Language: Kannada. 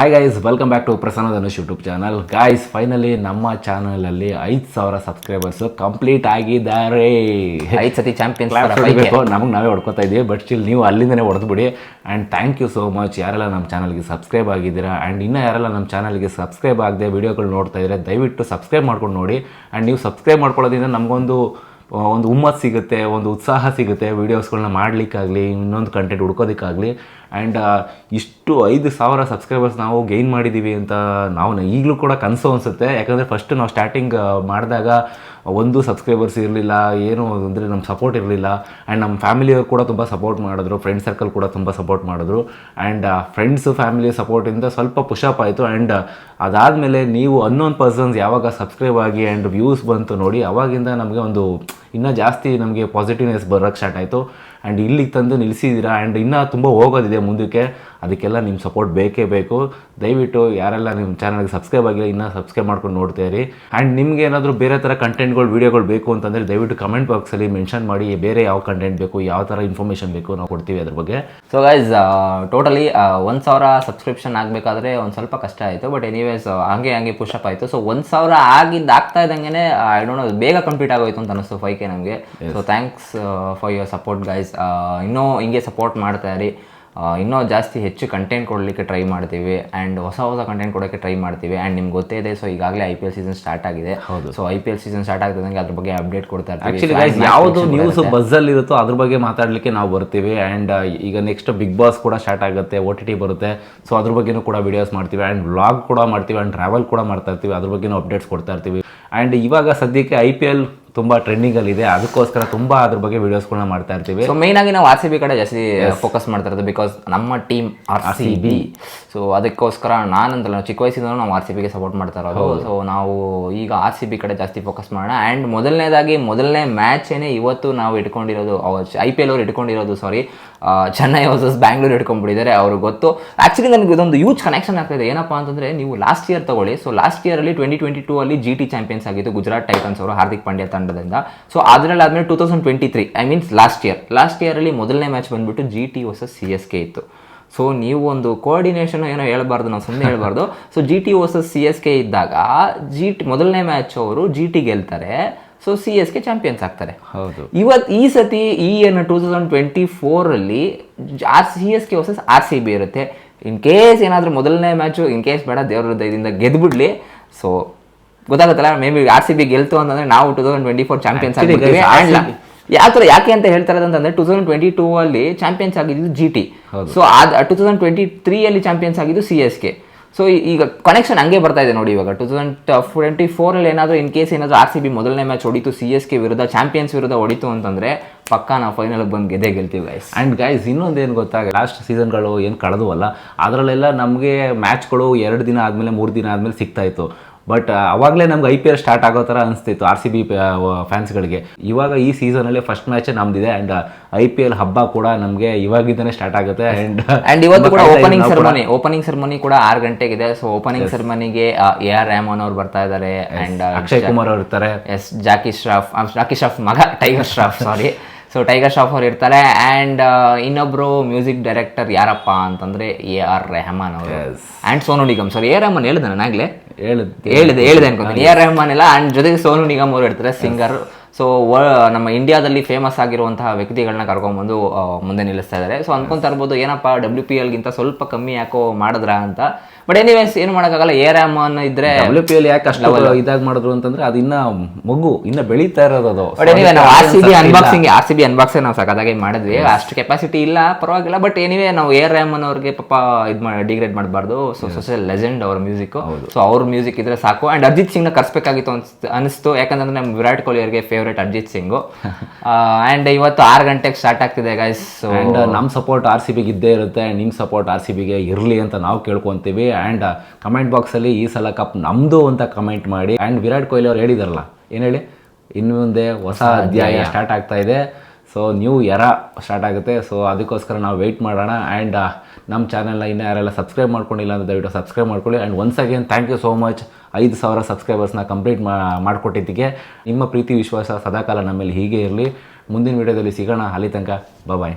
Hi guys welcome back to Prasanna Dhanush YouTube channel guys finally ನಮ್ಮ ಚಾನಲಲ್ಲಿ ಐದು ಸಾವಿರ ಸಬ್ಸ್ಕ್ರೈಬರ್ಸ್ ಕಂಪ್ಲೀಟ್ ಆಗಿದ್ದಾರೆ. ಐದು ಸತಿ ಚಾಂಪಿಯನ್ ನಮಗೆ ನಾವೇ ಹೊಡ್ಕೊತಾ ಇದ್ದೀವಿ ಬಟ್ ಸ್ಟಿಲ್ ನೀವು ಅಲ್ಲಿಂದನೇ ಹೊಡೆದ್ಬಿಡಿ. And thank you so much ಯಾರೆಲ್ಲ ನಮ್ಮ ಚಾನಲ್ಗೆ ಸಬ್ಸ್ಕ್ರೈಬ್ ಆಗಿದ್ದೀರಾ ಆ್ಯಂಡ್ ಇನ್ನೂ ಯಾರೆಲ್ಲ ನಮ್ಮ ಚಾನಲ್ಗೆ ಸಬ್ಸ್ಕ್ರೈಬ್ ಆಗದೆ ವೀಡಿಯೋಗಳು ನೋಡ್ತಾ ಇದ್ದಾರೆ ದಯವಿಟ್ಟು ಸಬ್ಸ್ಕ್ರೈಬ್ ಮಾಡ್ಕೊಂಡು ನೋಡಿ. ಆ್ಯಂಡ್ ನೀವು ಸಬ್ಸ್ಕ್ರೈಬ್ ಮಾಡ್ಕೊಳ್ಳೋದ್ರಿಂದ ನಮಗೊಂದು ಒಂದು ಹುಮ್ಮತ್ತು ಸಿಗುತ್ತೆ ಒಂದು ಉತ್ಸಾಹ ಸಿಗುತ್ತೆ ವೀಡಿಯೋಸ್ಗಳನ್ನ ಮಾಡಲಿಕ್ಕಾಗಲಿ ಇನ್ನೊಂದು ಕಂಟೆಂಟ್ ಹುಡ್ಕೋದಕ್ಕಾಗಲಿ. ಆ್ಯಂಡ್ ಇಷ್ಟು ಐದು ಸಾವಿರ ಸಬ್ಸ್ಕ್ರೈಬರ್ಸ್ ನಾವು ಗೈನ್ ಮಾಡಿದ್ದೀವಿ ಅಂತ ನಾವು ಈಗಲೂ ಕೂಡ ಕನಸು ಅನಿಸುತ್ತೆ. ಯಾಕಂದರೆ ಫಸ್ಟ್ ನಾವು ಸ್ಟಾರ್ಟಿಂಗ್ ಮಾಡಿದಾಗ ಒಂದು ಸಬ್ಸ್ಕ್ರೈಬರ್ಸ್ ಇರಲಿಲ್ಲ, ಏನು ಅಂದರೆ ನಮ್ಮ ಸಪೋರ್ಟ್ ಇರಲಿಲ್ಲ. ಆ್ಯಂಡ್ ನಮ್ಮ ಫ್ಯಾಮಿಲಿಯವರು ಕೂಡ ತುಂಬ ಸಪೋರ್ಟ್ ಮಾಡಿದ್ರು ಫ್ರೆಂಡ್ ಸರ್ಕಲ್ ಕೂಡ ತುಂಬ ಸಪೋರ್ಟ್ ಮಾಡಿದ್ರು. ಆ್ಯಂಡ್ ಫ್ರೆಂಡ್ಸ್ ಫ್ಯಾಮಿಲಿ ಸಪೋರ್ಟಿಂದ ಸ್ವಲ್ಪ ಪುಷಪ್ ಆಯಿತು. ಆ್ಯಂಡ್ ಅದಾದಮೇಲೆ ನೀವು ಅನ್ನೋನ್ ಪರ್ಸನ್ಸ್ ಯಾವಾಗ ಸಬ್ಸ್ಕ್ರೈಬ್ ಆಗಿ ಆ್ಯಂಡ್ ವ್ಯೂಸ್ ಬಂತು ನೋಡಿ, ಅವಾಗಿಂದ ನಮಗೆ ಒಂದು ಇನ್ನೂ ಜಾಸ್ತಿ ನಮಗೆ ಪಾಸಿಟಿವ್ನೆಸ್ ಬರೋಕ್ಕೆ ಸ್ಟಾರ್ಟ್ ಆಯಿತು. ಆ್ಯಂಡ್ ಇಲ್ಲಿಗೆ ತಂದು ನಿಲ್ಲಿಸಿದ್ದೀರಾ ಆ್ಯಂಡ್ ಇನ್ನೂ ತುಂಬ ಹೋಗೋದಿದೆ ಮುಂದಕ್ಕೆ. ಅದಕ್ಕೆಲ್ಲ ನಿಮ್ಮ ಸಪೋರ್ಟ್ ಬೇಕೇ ಬೇಕು. ದಯವಿಟ್ಟು ಯಾರೆಲ್ಲ ನಿಮ್ಮ ಚಾನಲ್ಗೆ ಸಬ್ಸ್ಕ್ರೈಬ್ ಆಗಿಲ್ಲ, ಇನ್ನೂ ಸಬ್ಸ್ಕ್ರೈಬ್ ಮಾಡ್ಕೊಂಡು ನೋಡ್ತಾ ಇರಿ. ಆ್ಯಂಡ್ ನಿಮ್ಗೆ ಏನಾದರೂ ಬೇರೆ ಥರ ಕಂಟೆಂಟ್ಗಳು ವೀಡಿಯೋಗಳು ಬೇಕು ಅಂತಂದರೆ ದಯವಿಟ್ಟು ಕಮೆಂಟ್ ಬಾಕ್ಸಲ್ಲಿ ಮೆನ್ಷನ್ ಮಾಡಿ, ಬೇರೆ ಯಾವ ಕಂಟೆಂಟ್ ಬೇಕು, ಯಾವ ಥರ ಇನ್ಫಾರ್ಮೇಷನ್ ಬೇಕು ನಾವು ಕೊಡ್ತೀವಿ ಅದ್ರ ಬಗ್ಗೆ. ಸೊ ಗೈಸ್ ಟೋಟಲಿ ಒಂದು ಸಾವಿರ ಸಬ್ಸ್ಕ್ರಿಪ್ಷನ್ ಆಗಬೇಕಾದ್ರೆ ಒಂದು ಸ್ವಲ್ಪ ಕಷ್ಟ ಆಯಿತು. ಬಟ್ ಎನಿವೇಸ್ ಹಂಗೆ ಹಂಗೆ ಪುಷಪ್ ಆಯಿತು. ಸೊ ಒಂದು ಸಾವಿರ ಆಗಿದ್ದು ಆಗ್ತಾ ಇದ್ದಂಗೆ ಐ ಡೋಂಟ್ ನೋ ಬೇಗ ಕಂಪ್ಲೀಟ್ ಆಗೋಯ್ತು ಅಂತ ಅನಿಸ್ತು ಫೈವ್ ಕೆ ನಮಗೆ. So thanks for your support guys ಇನ್ನೂ ಹಿಂಗೆ ಸಪೋರ್ಟ್ ಮಾಡ್ತಾ ಇರಿ. ಇನ್ನೂ ಜಾಸ್ತಿ ಹೆಚ್ಚು ಕಂಟೆಂಟ್ ಕೊಡಲಿಕ್ಕೆ ಟ್ರೈ ಮಾಡ್ತೀವಿ ಆ್ಯಂಡ್ ಹೊಸ ಹೊಸ ಕಂಟೆಂಟ್ ಕೊಡೋಕ್ಕೆ ಟ್ರೈ ಮಾಡ್ತೀವಿ ಆ್ಯಂಡ್ ನಿಮ್ಗೆ ಗೊತ್ತೇ ಇದೆ ಸೊ ಈಗಾಗಲೇ I P L season start ಆಗಿದೆ. ಹೌದು. So I P L season start ಆಗ್ತದಂಗೆ ಅದ್ರ ಬಗ್ಗೆ ಅಪ್ಡೇಟ್ ಕೊಡ್ತಾ ಇರ್ತೀವಿ. ಆ್ಯಕ್ಚುಲಿ ಗೈಸ್ ಯಾವುದು ನ್ಯೂಸ್ ಬಸ್ಸಲ್ಲಿರುತ್ತೋ ಅದ್ರ ಬಗ್ಗೆ ಮಾತಾಡಲಿಕ್ಕೆ ನಾವು ಬರ್ತೀವಿ ಆ್ಯಂಡ್ ಈಗ ನೆಕ್ಸ್ಟ್ ಬಿಗ್ ಬಾಸ್ ಕೂಡ ಸ್ಟಾರ್ಟ್ ಆಗುತ್ತೆ ಓ ಟಿ ಟಿ ಬರುತ್ತೆ. ಸೊ ಅದ್ರ ಬಗ್ಗೆನೂ ಕೂಡ ವಿಡಿಯೋಸ್ ಮಾಡ್ತೀವಿ ಆ್ಯಂಡ್ ವ್ಲಾಗ್ ಕೂಡ ಮಾಡ್ತೀವಿ ಆ್ಯಂಡ್ ಟ್ರಾವೆಲ್ ಕೂಡ ಮಾಡ್ತಾ ಇರ್ತೀವಿ. ಅದ್ರ ಬಗ್ಗೆನೂ ಅಪ್ಡೇಟ್ಸ್ ಕೊಡ್ತಾ ಇರ್ತೀವಿ. ಆ್ಯಂಡ್ ಇವಾಗ ಸದ್ಯಕ್ಕೆ ಐ ಪಿ ಎಲ್ ತುಂಬ ಟ್ರೆಂಡಿಂಗಲ್ಲಿದೆ ಅದಕ್ಕೋಸ್ಕರ ತುಂಬಾ ಅದ್ರ ಬಗ್ಗೆ ವಿಡಿಯೋಸ್ಗಳನ್ನ ಮಾಡ್ತಾ ಇರ್ತೀವಿ. ಸೊ ಮೇನ್ ಆಗಿ ನಾವು ಆರ್ ಸಿ ಬಿ ಕಡೆ ಜಾಸ್ತಿ ಫೋಕಸ್ ಮಾಡ್ತಾ ಇರೋದು ಬಿಕಾಸ್ ನಮ್ಮ team R C B so ಅದಕ್ಕೋಸ್ಕರ ನಾನಂತಲ್ಲ ನಾವು ಚಿಕ್ಕ ವಯಸ್ಸಿಂದ ನಾವು ಆರ್ ಸಿ ಬಿಗೆ ಸಪೋರ್ಟ್ ಮಾಡ್ತಾ ಇರೋದು. ಸೊ ನಾವು ಈಗ ಆರ್ ಸಿ ಬಿ ಕಡೆ ಜಾಸ್ತಿ ಫೋಕಸ್ ಮಾಡೋಣ. ಆ್ಯಂಡ್ ಮೊದಲನೇದಾಗಿ ಮೊದಲನೇ ಮ್ಯಾಚೇನೆ ಇವತ್ತು ನಾವು ಇಟ್ಕೊಂಡಿರೋದು ಐ ಪಿ ಎಲ್ ಅವ್ರು ಇಟ್ಕೊಂಡಿರೋದು ಸಾರಿ ಚೆನ್ನೈ ವರ್ಸಸ್ ಬ್ಯಾಂಗ್ಳೂರ್ ಇಟ್ಕೊಂಡ್ಬಿಟ್ಟಿದ್ದಾರೆ ಅವ್ರಿಗೆ ಗೊತ್ತು. ಆ್ಯಕ್ಚುಲಿ ನನಗೆ ಇದೊಂದು ಯೂಜ್ ಕನೆಕ್ಷನ್ ಆಗ್ತಾಯಿದೆ ಏನಪ್ಪಾ ಅಂತಂದರೆ ನೀವು ಲಾಸ್ಟ್ ಇಯರ್ ತಗೊಳ್ಳಿ. ಸೊ ಲಾಸ್ಟ್ ಇಯರಲ್ಲಿ ಟ್ವೆಂಟಿ ಟ್ವೆಂಟಿ ಟೂ ಅಲ್ಲಿ ಜಿ ಟಿ ಚಾಂಪಿಯನ್ಸ್ ಆಗಿತ್ತು ಗುಜರಾತ್ ಟೈಟನ್ಸ್ ಅವರು ಹಾರ್ದಿಕ್ ಪಾಂಡ್ಯ ತಂಡದಿಂದ. ಸೊ ಅದರಲ್ಲಿ ಆದಮೇಲೆ two thousand twenty three I means last year last ಇಯರಲ್ಲಿ ಮೊದಲನೇ ಮ್ಯಾಚ್ ಬಂದ್ಬಿಟ್ಟು G T versus C S K ಇತ್ತು. ಸೊ ನೀವು ಒಂದು ಕೋಆರ್ಡಿನೇಷನ್ ಏನೋ ಹೇಳ್ಬಾರ್ದು ನಾವು ಸುಮ್ಮನೆ ಹೇಳ್ಬಾರ್ದು. So G T versus C S K ಇದ್ದಾಗ ಜಿ ಟಿ ಮೊದಲನೇ ಮ್ಯಾಚ್ ಅವರು ಜಿ ಟಿ ಗೆಲ್ತಾರೆ. So C S K champions ಆಗ್ತಾರೆ. ಹೌದು. ಇವತ್ತು ಈ ಸತಿ ಈ ಏನು two thousand twenty ಫೋರಲ್ಲಿ R C S K versus R C B ಇರುತ್ತೆ. ಇನ್ ಕೇಸ್ ಏನಾದರೂ ಮೊದಲನೇ ಮ್ಯಾಚು ಇನ್ ಕೇಸ್ ಬೇಡ ದೇವರ ಹೃದಯದಿಂದ ಗೆದ್ಬಿಡ್ಲಿ. ಸೊ ಗೊತ್ತಾಗುತ್ತಲ್ಲ maybe R C B ಗೆಲ್ತು ಅಂತಂದ್ರೆ ನಾವು two thousand twenty four champions ಯಾವ ಥರ ಯಾಕೆ ಅಂತ ಹೇಳ್ತಾರೆ ಅಂತಂದ್ರೆ ಟೂ ತೌಸಂಡ್ ಟ್ವೆಂಟಿ ಟೂ ಅಲ್ಲಿ ಚಾಂಪಿಯನ್ಸ್ ಆಗಿದ್ದು ಜಿ ಟಿ ಸೊ ಅದು ಟೂ ತೌಸಂಡ್ ಟ್ವೆಂಟಿ ತ್ರೀಯಲ್ಲಿ ಚಾಂಪಿಯನ್ಸ್ ಆಗಿದ್ದು ಸಿ ಎಸ್ ಕೆ ಸೊ ಈಗ ಕನೆಕ್ಷನ್ ಹಂಗೆ ಬರ್ತಾ ಇದೆ ನೋಡಿ ಇವಾಗ. ಟೂ ತೌಸಂಡ್ ಟ್ವೆಂಟಿ ಫೋರಲ್ಲಿ ಏನಾದರೂ ಇನ್ ಕೇಸ್ ಏನಾದರೂ ಆರ್ ಸಿ ಬಿ ಮೊದಲನೇ ಮ್ಯಾಚ್ ಹೊಡಿತು ಸಿ ಎಸ್ ಕೆ ವಿರುದ್ಧ ಚಾಂಪಿಯನ್ಸ್ ವಿರುದ್ಧ ಹೊಡಿತು ಅಂತಂದ್ರೆ ಪಕ್ಕ ನಾವು ಫೈನಲ್ ಬಂದು ಗೆದ್ದೆ ಗೆಲ್ತೀವಿ ಗೈಸ್ ಆ್ಯಂಡ್ ಗೈಸ್ ಇನ್ನೊಂದು ಏನು ಗೊತ್ತಾಗ ಲಾಸ್ಟ್ ಸೀಸನ್ಗಳು ಏನು ಕಳೆದವಲ್ಲ ಅದರಲ್ಲೆಲ್ಲ ನಮಗೆ ಮ್ಯಾಚ್ಗಳು ಎರಡು ದಿನ ಆದಮೇಲೆ ಮೂರು ದಿನ ಆದಮೇಲೆ ಸಿಗ್ತಾ ಇತ್ತು. ಬಟ್ ಅವಾಗಲೇ ನಮ್ಗೆ ಐ ಪಿ ಎಲ್ ಸ್ಟಾರ್ಟ್ ಆಗೋ ಥರ ಅನಿಸ್ತಿತ್ತು ಆರ್ ಸಿ ಬಿ ಫ್ಯಾನ್ಸ್ಗಳಿಗೆ ಇವಾಗ ಈ ಸೀಸನಲ್ಲಿ ಫಸ್ಟ್ ಮ್ಯಾಚ್ ನಮ್ದಿದೆ ಆ್ಯಂಡ್ ಐ ಪಿ ಎಲ್ ಹಬ್ಬ ಕೂಡ ನಮಗೆ ಇವಾಗಿಂದನೇ ಸ್ಟಾರ್ಟ್ ಆಗುತ್ತೆ ಆ್ಯಂಡ್ ಅಂಡ್ ಇವತ್ತು ಕೂಡ ಓಪನಿಂಗ್ ಸೆರೆಮನಿ ಓಪನಿಂಗ್ ಸೆರೆಮನಿ ಕೂಡ ಆರು ಗಂಟೆಗಿದೆ. ಸೊ ಓಪನಿಂಗ್ ಸೆರೆಮನಿಗೆ ಎ ಆರ್ ರ್ಯಾಮನ್ ಅವ್ರು ಬರ್ತಾ ಇದ್ದಾರೆ ಅಂಡ್ ಅಕ್ಷಯ್ ಕುಮಾರ್ ಅವ್ರು ಇರ್ತಾರೆ. ಎಸ್ ಜಾಕಿ ಶ್ರಾಫ್ ಜಾಕಿ ಶ್ರಾಫ್ ಮಗ ಟೈಗರ್ ಶ್ರಾಫ್ ಸಾರಿ ಸೊ ಟೈಗರ್ ಶಾಫ್ ಅವ್ರು ಇರ್ತಾರೆ ಆ್ಯಂಡ್ ಇನ್ನೊಬ್ಬರು ಮ್ಯೂಸಿಕ್ ಡೈರೆಕ್ಟರ್ ಯಾರಪ್ಪ ಅಂತಂದರೆ ಎ ಆರ್ ರೆಹಮಾನ್ ಅವರು. And Sonu Nigam sir A R Rahman ಹೇಳಿದೆ ನಾನು ಆಗ್ಲೇ ಹೇಳಿದ್ದೆ ಹೇಳಿದೆ ಹೇಳಿದೆ ಅನ್ಕೊಂತೀನಿ. ಎ ಆರ್ ರೆಹಮಾನ್ ಎಲ್ಲ ಆ್ಯಂಡ್ ಜೊತೆಗೆ ಸೋನು ನಿಗಮ್ ಅವರು ಇರ್ತಾರೆ ಸಿಂಗರ್ ಸೊ ನಮ್ಮ ಇಂಡಿಯಾದಲ್ಲಿ ಫೇಮಸ್ ಆಗಿರುವಂತಹ ವ್ಯಕ್ತಿಗಳನ್ನ ಕರ್ಕೊಂಡ್ಬಂದು ಆ, ಮುಂದೆ ನಿಲ್ಲಿಸ್ತಾ ಇದ್ದಾರೆ. ಸೊ ಅನ್ಕೊಂತ ಇರ್ಬೋದು ಏನಪ್ಪ ಡಬ್ಲ್ಯೂ ಪಿ ಎಲ್ಗಿಂತ ಸ್ವಲ್ಪ ಕಮ್ಮಿ ಯಾಕೋ ಮಾಡಿದ್ರ ಅಂತ. ಬಟ್ ಎನಿವೇಸ್ ಏನು ಮಾಡೋಕ್ಕಾಗಲ್ಲ. ಏ ರ್ಯಾಮ್ ಅನ್ನೋ ಇದ್ರೆ ಡಬ್ಲ್ಯೂ ಪಿ ಎಲ್ ಯಾಕೆ ಅಷ್ಟು ಇದಾಗಿ ಮಾಡಿದ್ರು ಅಂತಂದ್ರೆ ಅದು ಇನ್ನ ಮಗು ಇನ್ನ ಬೆಳೀತಾ ಇರೋದು ಅದು. ಬಟ್ ಎನಿವೆ ನಾವು R C B unboxing R C B unboxing ನಾವು ಸಾಕಾಗಿ ಮಾಡಿದ್ವಿ. ಅಷ್ಟು ಕೆಪಾಸಿಟಿ ಇಲ್ಲ ಪರವಾಗಿಲ್ಲ. ಬಟ್ ಎನಿವೆ ನಾವು ಎ ರ್ಯಾಮ್ ಅನ್ನೋರಿಗೆ ಪಾಪ ಇದು ಮಾಡಿ ಡಿಗ್ರೇಡ್ ಮಾಡಬಾರ್ದು. ಸೊ ಸೋಷಿಯಲ್ ಲೆಜೆಂಡ್ ಅವ್ರ ಮ್ಯೂಸಿಕ್ ಸೊ ಅವ್ರ ಮ್ಯೂಸಿಕ್ ಇದ್ರೆ ಸಾಕು. ಅಂಡ್ ಅರ್ಜಿತ್ ಸಿಂಗ್ನ ಕರ್ಸ್ಬೇಕಾಗಿತ್ತು ಅನ್ಸ್- ಅನಿಸ್ತು. ಯಾಕಂದ್ರೆ ನಮ್ಮ ವಿರಾಟ್ ಕೊಹ್ಲಿ ಅವರಿಗೆ ಫೇವ್ರೇಟ್ ಅರ್ಜಿತ್ ಸಿಂಗು ಆ್ಯಂಡ್ ಇವತ್ತು ಆರು ಗಂಟೆಗೆ ಸ್ಟಾರ್ಟ್ ಆಗ್ತಿದೆ ಗೈಸ್ ಆ್ಯಂಡ್ ನಮ್ಮ ಸಪೋರ್ಟ್ ಆರ್ ಸಿ ಬಿಗೆ ಇದ್ದೇ ಇರುತ್ತೆ. ಆ್ಯಂಡ್ ನಿಮ್ಮ ಸಪೋರ್ಟ್ ಆರ್ ಸಿ ಬಿಗೆ ಇರಲಿ ಅಂತ ನಾವು ಕೇಳ್ಕೊತೀವಿ. ಆ್ಯಂಡ್ ಕಮೆಂಟ್ ಬಾಕ್ಸಲ್ಲಿ ಈ ಸಲ ಕಪ್ ನಮ್ಮದು ಅಂತ ಕಮೆಂಟ್ ಮಾಡಿ. ಆ್ಯಂಡ್ ವಿರಾಟ್ ಕೊಹ್ಲಿ ಅವ್ರು ಹೇಳಿದಾರಲ್ಲ ಏನು ಹೇಳಿ? ಇನ್ನು ಮುಂದೆ ಹೊಸ ಅಧ್ಯಾಯ ಸ್ಟಾರ್ಟ್ ಆಗ್ತಾ ಇದೆ. ಸೊ ನ್ಯೂ ಎರ ಸ್ಟಾರ್ಟ್ ಆಗುತ್ತೆ. ಸೊ ಅದಕ್ಕೋಸ್ಕರ ನಾವು ವೆಯ್ಟ್ ಮಾಡೋಣ. ಆ್ಯಂಡ್ ನಮ್ಮ ಚಾನಲ್ನ ಇನ್ನೂ ಯಾರೆಲ್ಲ ಸಬ್ಸ್ಕ್ರೈಬ್ ಮಾಡ್ಕೊಂಡಿಲ್ಲ ಅಂತ ದಯವಿಟ್ಟು ಸಬ್ಸ್ಕ್ರೈಬ್ ಮಾಡ್ಕೊಳ್ಳಿ. And once again thank you so much ಐದು ಸಾವಿರ ಸಬ್ಸ್ಕ್ರೈಬರ್ಸ್ನ ಕಂಪ್ಲೀಟ್ ಮಾಡಿಕೊಟ್ಟಿದ್ದಕ್ಕೆ. ನಿಮ್ಮ ಪ್ರೀತಿ, ವಿಶ್ವಾಸ ಸದಾಕಾಲ ನಮ್ಮಲ್ಲಿ ಹೀಗೆ ಇರಲಿ. ಮುಂದಿನ ವಿಡಿಯೋದಲ್ಲಿ ಸಿಗೋಣ. ಅಲ್ಲಿ ತನಕ ಬಾಯ್